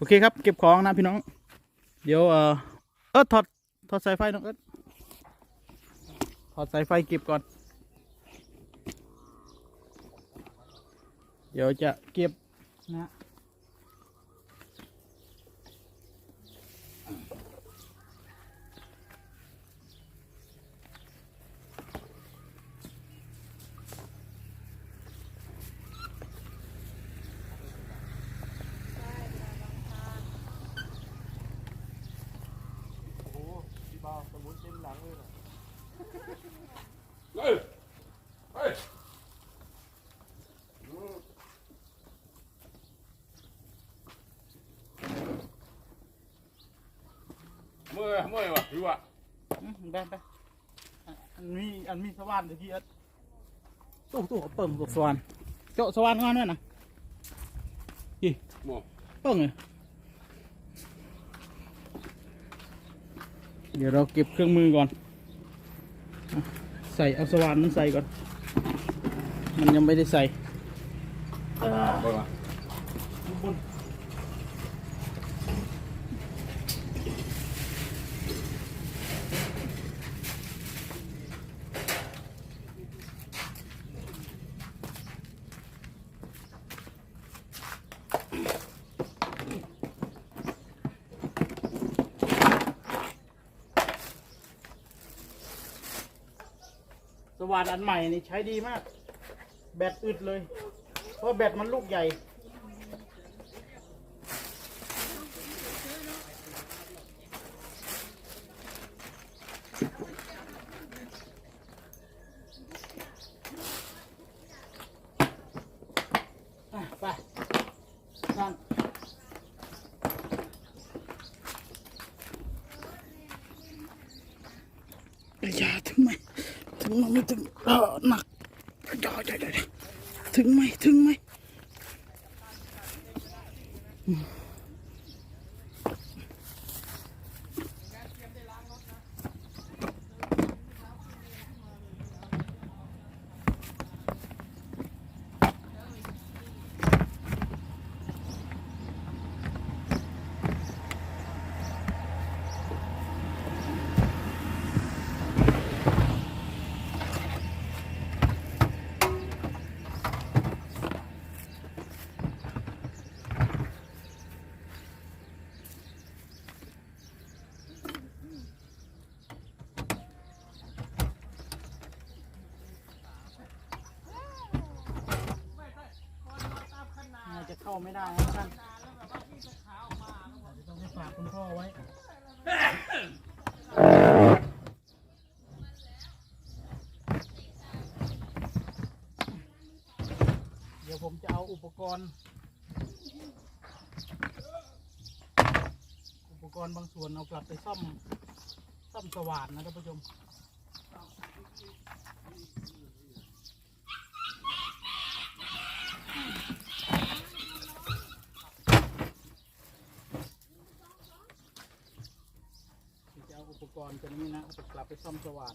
โอเคครับ เก็บของนะพี่น้อง เดี๋ยวเออเออถอดถอดสายไฟน้องเอิร์ธถอดสายไฟเก็บก่อน เดี๋ยวจะเก็บนะ โอ้โหพี่บ่าว สมุนเต็มหลังเลยนะเฮ้ยเฮ้ยเมื่อยเมื่อยวะพี่วะอืมได้ไปอะอันมีอันมีสว่านเดี๋ยวพี่เอิร์ธตู้ตู้เอาเปิ่งกับสว่านเจาะสว่านก่อนด้วยนะหมอเปิ่งเลย เดี๋ยวเราเก็บเครื่องมือก่อน ใส่เอาสว่านนั้นใส่ก่อน มันยังไม่ได้ใส่ ว่านอันใหม่นี่ใช้ดีมาก แบตอึดเลย เพราะแบตมันลูกใหญ่ อะไปนั่นอย่าถึงไหม ถึงไหมไม่ถึงเออหนักอย่าอย่าอย่าอย่าถึงไหมถึงไหม ไม่ได้นะท่านอาจจะต้องไปฝากคุณพ่อไว้ เดี๋ยวผมจะเอาอุปกรณ์ อุปกรณ์บางส่วนเอากลับไปซ่อม ซ่อมสว่านนะท่านผู้ชม จะเอาอุปกรณ์ตัวนี้นะเอาไปกลับไปซ่อมสว่าน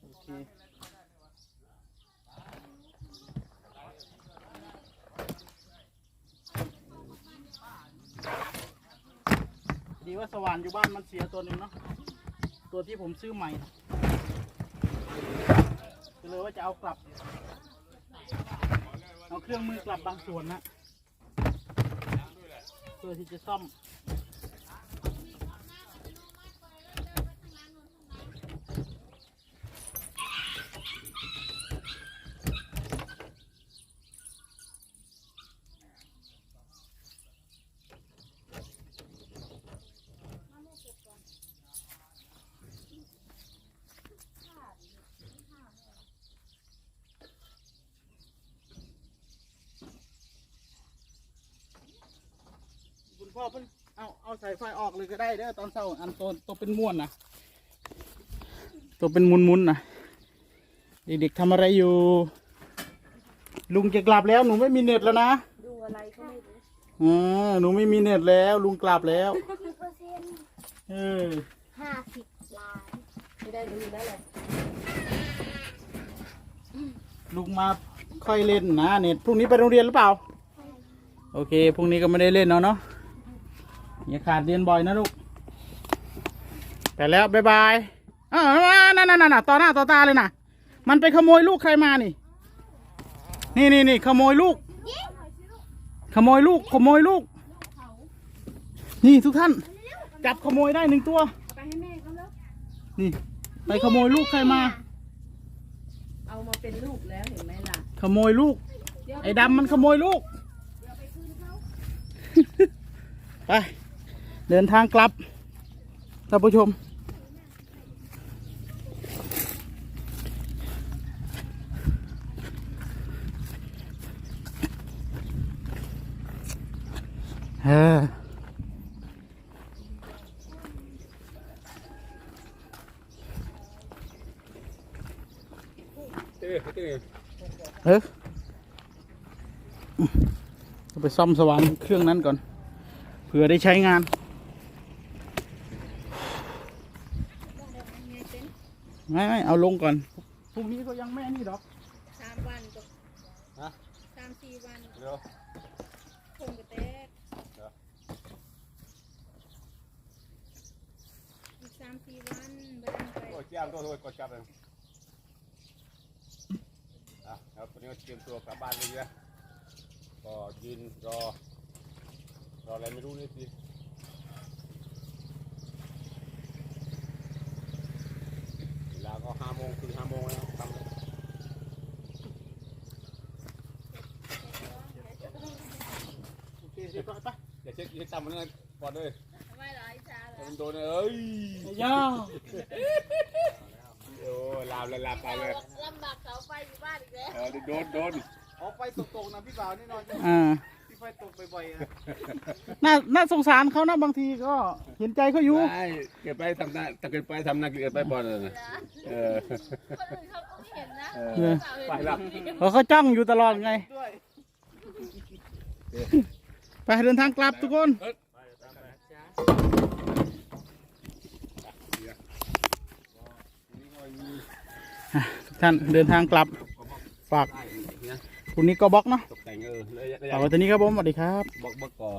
โอเคดีว่าสว่านอยู่บ้านมันเสียตัวหนึ่งเนาะตัวที่ผมซื้อใหม่นะก็เลยว่าจะเอากลับ เอาเครื่องมือกลับ บางส่วนนะเพื่อที่จะซ่อม พ่อเพิ่นเอาเอาสายไฟออกเลยก็ได้เด้อตอนเช้าอันตัวตัวเป็นม้วนนะตัวเป็นมุนมุนๆนะเด็กๆทำอะไรอยู่ ลุงจะกลับแล้วหนูไม่มีเน็ตแล้วนะดูอะไรก็ไม่รู้อ่าหนูไม่มีเน็ตแล้ว ลุงกลับแล้วกี่เปอร์เซ็นต์เออห้าสิบล้านไม่ได้ดูนั่นแหละลุงมาค่อยเล่นนะเน็ตพรุ่งนี้ไปโรงเรียนหรือเปล่าไโอเคพรุ่งนี้ก็ไม่ได้เล่นเนาะเนาะ อย่าขาดเรียนบ่อยนะลูกไปแล้วบ๊ายบายอ้าวนั่นนั่นนั่นต่อหน้าต่อตาเลยนะมันไปขโมยลูกใครมานี่ นี่นี่นี่ขโมยลูก ขโมยลูกขโมยลูก นี่ทุกท่าน จับขโมยได้หนึ่งตัวไปให้แม่เขาแล้วนี่ ไปขโมยลูกใครมา เอามาเป็นลูกแล้วเห็นไหมล่ะ ขโมยลูก ไอ้ดำมันขโมยลูก ไป เดินทางกลับท่านผู้ชม เออเต้เต้เออไปซ่อมสว่านเครื่องนั้นก่อน เผื่อได้ใช้งาน ไม่ไม่เอาลงก่อนพรุ่งนี้ก็ยังไม่นี่ดอกสามวันก็ฮะสามสี่วันเดี๋ยวคงกระแตกอีกสามสี่วันไปทำไปโอ้ยแจ้มตัวตัวกดจับเลยอะครับตอนนี้ก็เตรียมตัวกลับบ้านเลยนะก็ยืนรอรออะไรไม่รู้นี่สิ เวลาก็ห้าโมงถึงห้าโมงแล้วทำเลยโอเคเรียบร้อยปะอย่าเช็คอย่าจำมันนะก่อนเลยไม่หรอไอ้ชาให้มันโดนเอ้ยย่าโอ้ลามเลยลามไปเลยลำบากเสาไฟอยู่บ้านอีกแล้วเออโดนโดนออกไปตกๆนะพี่บ่าวนี่นอนอ่า ที่ไฟตกบ่อยๆนะน่าน่าสงสารเขานะบางทีก็เห็นใจเขาอยู่ไม่เกิดไปทำหน้าถ้าเกิดไปทำหน้าเกิดไปบอลเลยนะเออคนอื่นเขาก็ไม่เห็นนะเออเออไปแล้วเพราะเขาจ้องอยู่ตลอดไง ด้วยไปเดินทางกลับทุกคนทุกท่านเดินทางกลับฝากคุณนี้ก็บล็อกเนาะ เออเลยฝาไว้ตัวนี้ครับผมสวัสดีครับ บอกบอกก่อ